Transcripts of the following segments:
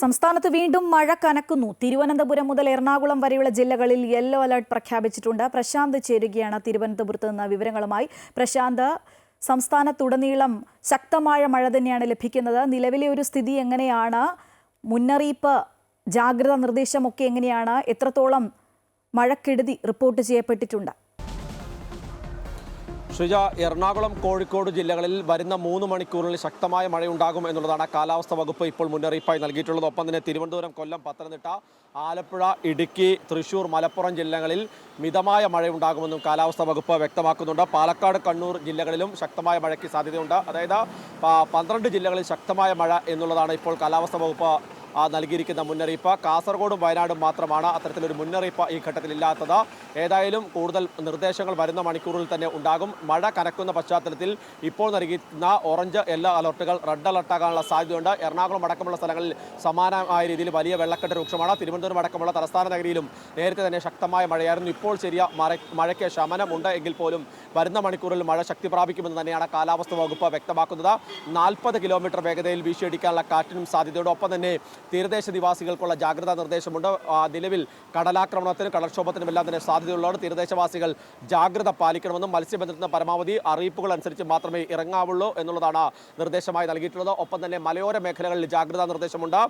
സംസ്ഥാനത്ത് വീണ്ടും മഴ കനക്കുന്നു. തിരുവനന്തപുരം മുതൽ എറണാകുളം വരെയുള്ള ജില്ലകളിൽ യെല്ലോ അലർട്ട് പ്രഖ്യാപിച്ചിട്ടുണ്ട്. പ്രശാന്ത് ചേരുകയാണ് തിരുവനന്തപുരത്ത് നിന്ന് വിവരങ്ങളുമായി. പ്രശാന്ത് സംസ്ഥാനത്തുടനീളം ശക്തമായ മഴ തന്നെയാണ് ലഭിക്കുന്നത്. നിലവിലെ ഒരു സ്ഥിതി എങ്ങനെയാണ്? മുന്നറിയിപ്പ് ജാഗ്രതാ നിർദ്ദേശമൊക്കെ എങ്ങനെയാണ്? എത്രത്തോളം മഴക്കെടുതി റിപ്പോർട്ട് ചെയ്യപ്പെട്ടിട്ടുണ്ട്? ഷുജ എറണാകുളം കോഴിക്കോട് ജില്ലകളിൽ വരുന്ന മൂന്ന് മണിക്കൂറിൽ ശക്തമായ മഴയുണ്ടാകും എന്നുള്ളതാണ് കാലാവസ്ഥാ വകുപ്പ് ഇപ്പോൾ മുന്നറിയിപ്പായി നൽകിയിട്ടുള്ളത്. ഒപ്പം തന്നെ തിരുവനന്തപുരം കൊല്ലം പത്തനംതിട്ട ആലപ്പുഴ ഇടുക്കി തൃശൂർ മലപ്പുറം ജില്ലകളിൽ മിതമായ മഴയുണ്ടാകുമെന്നും കാലാവസ്ഥാ വകുപ്പ് വ്യക്തമാക്കുന്നുണ്ട്. പാലക്കാട് കണ്ണൂർ ജില്ലകളിലും ശക്തമായ മഴയ്ക്ക് സാധ്യതയുണ്ട്. അതായത് പന്ത്രണ്ട് ജില്ലകളിൽ ശക്തമായ മഴ എന്നുള്ളതാണ് ഇപ്പോൾ കാലാവസ്ഥാ വകുപ്പ് നൽകിയിരിക്കുന്ന മുന്നറിയിപ്പ്. കാസർഗോഡും വയനാടും മാത്രമാണ് അത്തരത്തിലൊരു മുന്നറിയിപ്പ് ഈ ഘട്ടത്തിൽ ഇല്ലാത്തത്. ഏതായാലും കൂടുതൽ നിർദ്ദേശങ്ങൾ വരുന്ന മണിക്കൂറിൽ തന്നെ ഉണ്ടാകും. മഴ കനക്കുന്ന പശ്ചാത്തലത്തിൽ ഇപ്പോൾ നൽകിയിരുന്ന ഓറഞ്ച് യെല്ലോ അലർട്ടുകൾ റെഡ് അലർട്ടാകാനുള്ള സാധ്യതയുണ്ട്. എറണാകുളം അടക്കമുള്ള സ്ഥലങ്ങളിൽ സമാനമായ രീതിയിൽ വലിയ വെള്ളക്കെട്ട് രൂക്ഷമാണ്. തിരുവനന്തപുരം അടക്കമുള്ള തലസ്ഥാന നഗരിയിലും നേരത്തെ തന്നെ ശക്തമായ മഴയായിരുന്നു. ഇപ്പോൾ ചെറിയ മഴ മഴയ്ക്ക് ശമനമുണ്ട് എങ്കിൽ പോലും വരുന്ന മണിക്കൂറിൽ മഴ ശക്തി പ്രാപിക്കുമെന്ന് തന്നെയാണ് കാലാവസ്ഥാ വകുപ്പ് വ്യക്തമാക്കുന്നത്. നാൽപ്പത് കിലോമീറ്റർ വേഗതയിൽ വീശിയടിക്കാനുള്ള കാറ്റിനും സാധ്യതയുണ്ട് ഒപ്പം തന്നെ തീരദേശ നിവാസികൾക്കുള്ള ജാഗ്രതാ നിർദ്ദേശമുണ്ട്. നിലവിൽ കടലാക്രമണത്തിനും കടൽക്ഷോഭത്തിനും എല്ലാം തന്നെ സാധ്യതയുള്ളതാണ്. തീരദേശവാസികൾ ജാഗ്രത പാലിക്കണമെന്നും മത്സ്യബന്ധനത്തിന് പരമാവധി അറിയിപ്പുകൾ അനുസരിച്ച് മാത്രമേ ഇറങ്ങാവുള്ളൂ എന്നുള്ളതാണ് നിർദ്ദേശമായി നൽകിയിട്ടുള്ളത്. ഒപ്പം തന്നെ മലയോര മേഖലകളിൽ ജാഗ്രതാ നിർദ്ദേശമുണ്ട്.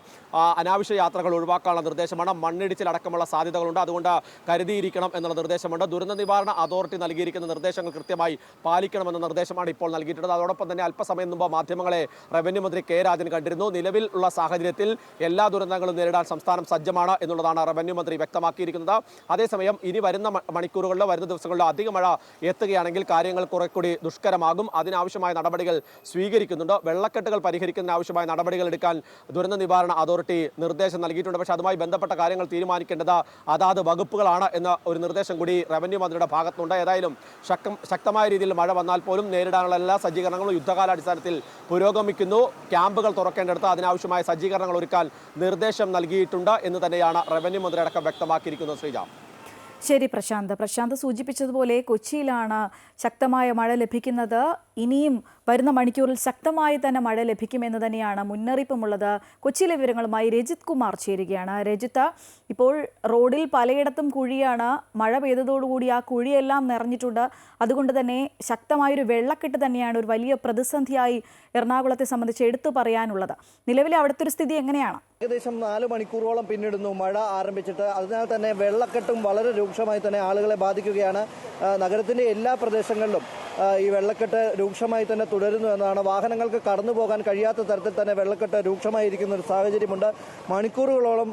അനാവശ്യ യാത്രകൾ ഒഴിവാക്കാനുള്ള നിർദ്ദേശമാണ്. മണ്ണിടിച്ചിലടക്കമുള്ള സാധ്യതകളുണ്ട്. അതുകൊണ്ട് കരുതിയിരിക്കണം എന്നുള്ള നിർദ്ദേശമുണ്ട്. ദുരന്ത നിവാരണ അതോറിറ്റി നൽകിയിരിക്കുന്ന നിർദ്ദേശങ്ങൾ കൃത്യമായി പാലിക്കണമെന്ന നിർദ്ദേശമാണ് ഇപ്പോൾ നൽകിയിട്ടുള്ളത്. അതോടൊപ്പം തന്നെ അല്പസമയം മുമ്പ് മാധ്യമങ്ങളെ റവന്യൂ മന്ത്രി കെ രാജൻ കണ്ടിരുന്നു. നിലവിൽ ഉള്ള സാഹചര്യത്തിൽ എല്ലാ ദുരന്തങ്ങളും നേരിടാൻ സംസ്ഥാനം സജ്ജമാണ് എന്നുള്ളതാണ് റവന്യൂ മന്ത്രി വ്യക്തമാക്കിയിരിക്കുന്നത്. അതേസമയം ഇനി വരുന്ന മണിക്കൂറുകളിലോ വരുന്ന ദിവസങ്ങളിലോ അധിക മഴ എത്തുകയാണെങ്കിൽ കാര്യങ്ങൾ കുറെ കൂടി ദുഷ്കരമാകും. അതിനാവശ്യമായ നടപടികൾ സ്വീകരിക്കുന്നുണ്ട്. വെള്ളക്കെട്ടുകൾ പരിഹരിക്കുന്നതിന് ആവശ്യമായ നടപടികൾ എടുക്കാൻ ദുരന്ത നിവാരണ അതോറിറ്റി നിർദ്ദേശം നൽകിയിട്ടുണ്ട്. പക്ഷേ അതുമായി ബന്ധപ്പെട്ട കാര്യങ്ങൾ തീരുമാനിക്കേണ്ടത് അതാത് വകുപ്പുകളാണ് എന്ന ഒരു നിർദ്ദേശം കൂടി റവന്യൂ മന്ത്രിയുടെ ഭാഗത്തുണ്ട്. ഏതായാലും ശക്തം ശക്തമായ രീതിയിൽ മഴ വന്നാൽ പോലും നേരിടാനുള്ള എല്ലാ സജ്ജീകരണങ്ങളും യുദ്ധകാലാടിസ്ഥാനത്തിൽ പുരോഗമിക്കുന്നു. ക്യാമ്പുകൾ തുറക്കേണ്ടടുത്ത് അതിനാവശ്യമായ സജ്ജീകരണങ്ങൾ ഒരുക്കാൻ നിർദ്ദേശം നൽകിയിട്ടുണ്ട് എന്ന് തന്നെയാണ് റവന്യൂ മന്ത്രി അടക്കം വ്യക്തമാക്കിയിരിക്കുന്നത് ശ്രീജ. ശരി പ്രശാന്ത്. പ്രശാന്ത് സൂചിപ്പിച്ചതുപോലെ കൊച്ചിയിലാണ് ശക്തമായ മഴ ലഭിക്കുന്നത്. ഇനിയും വരുന്ന മണിക്കൂറിൽ ശക്തമായി തന്നെ മഴ ലഭിക്കുമെന്ന് തന്നെയാണ് മുന്നറിയിപ്പുമുള്ളത്. കൊച്ചിയിലെ വിവരങ്ങളുമായി രജിത് കുമാർ ചേരുകയാണ്. രജിത്ത് ഇപ്പോൾ റോഡിൽ പലയിടത്തും കുഴിയാണ്. മഴ പെയ്തതോടുകൂടി ആ കുഴിയെല്ലാം നിറഞ്ഞിട്ടുണ്ട്. അതുകൊണ്ട് തന്നെ ശക്തമായൊരു വെള്ളക്കെട്ട് തന്നെയാണ് ഒരു വലിയ പ്രതിസന്ധിയായി എറണാകുളത്തെ സംബന്ധിച്ച് എടുത്തു പറയാനുള്ളത്. നിലവിലെ അവിടുത്തെ ഒരു സ്ഥിതി എങ്ങനെയാണ്? ഏകദേശം നാല് മണിക്കൂറോളം പിന്നിടുന്നു മഴ ആരംഭിച്ചിട്ട്. അതിനാൽ തന്നെ വെള്ളക്കെട്ടും വളരെ രൂക്ഷമായി തന്നെ ആളുകളെ ബാധിക്കുകയാണ്. നഗരത്തിന്റെ എല്ലാ പ്രദേശങ്ങളിലും ഈ വെള്ളക്കെട്ട് രൂക്ഷമായി തന്നെ തുടരുന്നു എന്നാണ്. വാഹനങ്ങൾക്ക് കടന്നു പോകാൻ കഴിയാത്ത തരത്തിൽ തന്നെ വെള്ളക്കെട്ട് രൂക്ഷമായിരിക്കുന്ന ഒരു സാഹചര്യമുണ്ട്. മണിക്കൂറുകളോളം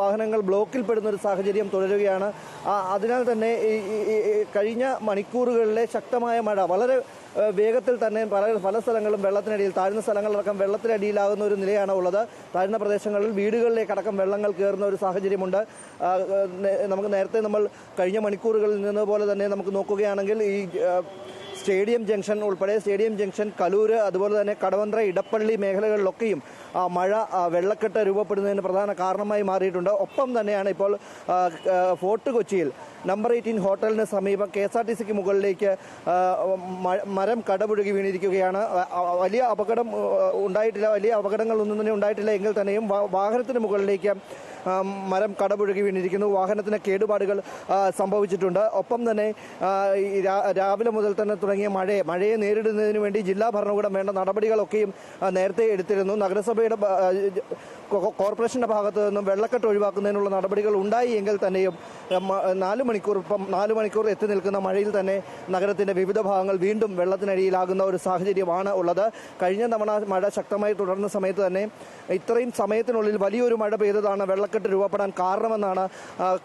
വാഹനങ്ങൾ വാഹനങ്ങൾ ബ്ലോക്കിൽപ്പെടുന്ന ഒരു സാഹചര്യം തുടരുകയാണ്. അതിനാൽ തന്നെ കഴിഞ്ഞ മണിക്കൂറുകളിലെ ശക്തമായ മഴ വളരെ വേഗത്തിൽ തന്നെ പല പല സ്ഥലങ്ങളും വെള്ളത്തിനടിയിൽ താഴ്ന്ന സ്ഥലങ്ങളിലടക്കം വെള്ളത്തിനടിയിലാകുന്ന ഒരു നിലയാണ് ഉള്ളത്. താഴ്ന്ന പ്രദേശങ്ങളിൽ വീടുകളിലേക്കടക്കം വെള്ളങ്ങൾ കയറുന്ന ഒരു സാഹചര്യമുണ്ട്. നമുക്ക് നേരത്തെ നമ്മൾ കഴിഞ്ഞ മണിക്കൂറുകളിൽ നിന്ന് പോലെ തന്നെ നമുക്ക് നോക്കുകയാണെങ്കിൽ ഈ സ്റ്റേഡിയം ജംഗ്ഷൻ ഉൾപ്പെടെ സ്റ്റേഡിയം ജംഗ്ഷൻ കലൂര് അതുപോലെ തന്നെ കടവന്ത്ര ഇടപ്പള്ളി മേഖലകളിലൊക്കെയും മഴ വെള്ളക്കെട്ട് രൂപപ്പെടുന്നതിന് പ്രധാന കാരണമായി മാറിയിട്ടുണ്ട്. ഒപ്പം തന്നെയാണ് ഇപ്പോൾ ഫോർട്ട് കൊച്ചിയിൽ നമ്പർ എയ്റ്റീൻ ഹോട്ടലിന് സമീപം കെ എസ് ആർ ടി സിക്ക് മുകളിലേക്ക് മരം കടപുഴകി വീണിരിക്കുകയാണ്. വലിയ അപകടം ഉണ്ടായിട്ടില്ല വലിയ അപകടങ്ങളൊന്നും തന്നെ ഉണ്ടായിട്ടില്ല. എങ്കിൽ തന്നെയും വാഹനത്തിന് മുകളിലേക്ക് മരം കടപുഴകി വീണിരിക്കുന്നു. വാഹനത്തിന് കേടുപാടുകൾ സംഭവിച്ചിട്ടുണ്ട്. ഒപ്പം തന്നെ രാവിലെ മുതൽ തന്നെ തുടങ്ങിയ മഴയെ മഴയെ നേരിടുന്നതിന് വേണ്ടി ജില്ലാ ഭരണകൂടം വേണ്ട നടപടികളൊക്കെയും നേരത്തെ എടുത്തിരുന്നു. നഗരസഭയുടെ കോർപ്പറേഷന്റെ ഭാഗത്തു നിന്നും വെള്ളക്കെട്ട് ഒഴിവാക്കുന്നതിനുള്ള നടപടികൾ ഉണ്ടായി എങ്കിൽ തന്നെയും നാല് മണിക്കൂർ ഇപ്പം നാല് മണിക്കൂർ എത്തി നിൽക്കുന്ന മഴയിൽ തന്നെ നഗരത്തിന്റെ വിവിധ ഭാഗങ്ങൾ വീണ്ടും വെള്ളത്തിനടിയിലാകുന്ന ഒരു സാഹചര്യമാണ് ഉള്ളത്. കഴിഞ്ഞ തവണ മഴ ശക്തമായി തുടർന്ന സമയത്ത് തന്നെ ഇത്രയും സമയത്തിനുള്ളിൽ വലിയൊരു മഴ പെയ്തതാണ് വെള്ളക്കെട്ട് രൂപപ്പെടാൻ കാരണമെന്നാണ്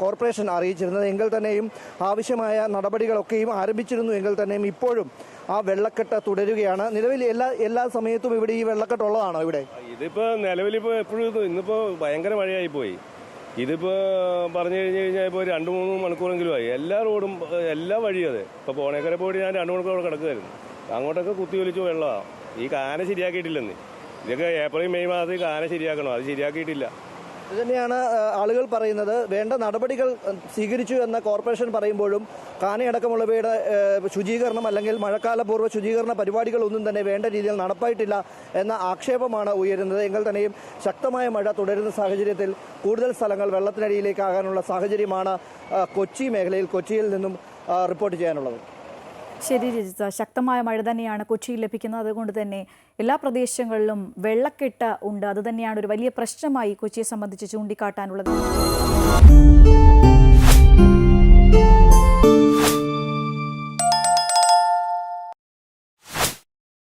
കോർപ്പറേഷൻ അറിയിച്ചിരുന്നത്. എങ്കിൽ തന്നെയും ആവശ്യമായ നടപടികളൊക്കെയും ആരംഭിച്ചിരുന്നു. എങ്കിൽ തന്നെയും ഇപ്പോഴും ആ വെള്ളക്കെട്ട് തുടരുകയാണ്. നിലവിൽ എല്ലാ എല്ലാ സമയത്തും ഇവിടെ ഈ വെള്ളക്കെട്ട് ഉള്ളതാണോ ഇവിടെ? ഇതിപ്പോ നിലവിലിപ്പോ എപ്പോഴും ഇന്നിപ്പോ ഭയങ്കര മഴയായി പോയി ഇതിപ്പോ പറഞ്ഞു കഴിഞ്ഞു കഴിഞ്ഞാൽ ഇപ്പോൾ രണ്ട് മൂന്ന് മണിക്കൂറെങ്കിലും ആയി. എല്ലാ റോഡും എല്ലാ വഴിയും അതെ. ഇപ്പൊ പോണേക്കര പോയിട്ട് ഞാൻ രണ്ട് മണിക്കൂർ അവിടെ കിടക്കുമായിരുന്നു അങ്ങോട്ടൊക്കെ കുത്തി ഒലിച്ചു വെള്ളമാണ് ഈ കാന ശരിയാക്കിയിട്ടില്ലെന്ന്. ഇതൊക്കെ ഏപ്രിൽ മെയ് മാസത്തിൽ കാന ശരിയാക്കണം. അത് ശരിയാക്കിയിട്ടില്ല. തന്നെയാണ് ആളുകൾ പറയുന്നത്. വേണ്ട നടപടികൾ സ്വീകരിച്ചു എന്ന കോർപ്പറേഷൻ പറയുമ്പോഴും കാനയടക്കമുള്ളവയുടെ ശുചീകരണം അല്ലെങ്കിൽ മഴക്കാലപൂർവ ശുചീകരണ പരിപാടികൾ ഒന്നും തന്നെ വേണ്ട രീതിയിൽ നടപ്പായിട്ടില്ല എന്ന ആക്ഷേപമാണ് ഉയരുന്നത്. എങ്കിൽ തന്നെയും ശക്തമായ മഴ തുടരുന്ന സാഹചര്യത്തിൽ കൂടുതൽ സ്ഥലങ്ങൾ വെള്ളത്തിനടിയിലേക്കാകാനുള്ള സാഹചര്യമാണ് കൊച്ചി മേഖലയിൽ കൊച്ചിയിൽ നിന്നും റിപ്പോർട്ട് ചെയ്യാനുള്ളത്. ശരി രജിത ശക്തമായ മഴ തന്നെയാണ് കൊച്ചിയിൽ ലഭിക്കുന്നത്. അതുകൊണ്ട് തന്നെ എല്ലാ പ്രദേശങ്ങളിലും വെള്ളക്കെട്ട് ഉണ്ട്. അത് തന്നെയാണ് ഒരു വലിയ പ്രശ്നമായി കൊച്ചിയെ സംബന്ധിച്ച് ചൂണ്ടിക്കാട്ടാനുള്ളത്.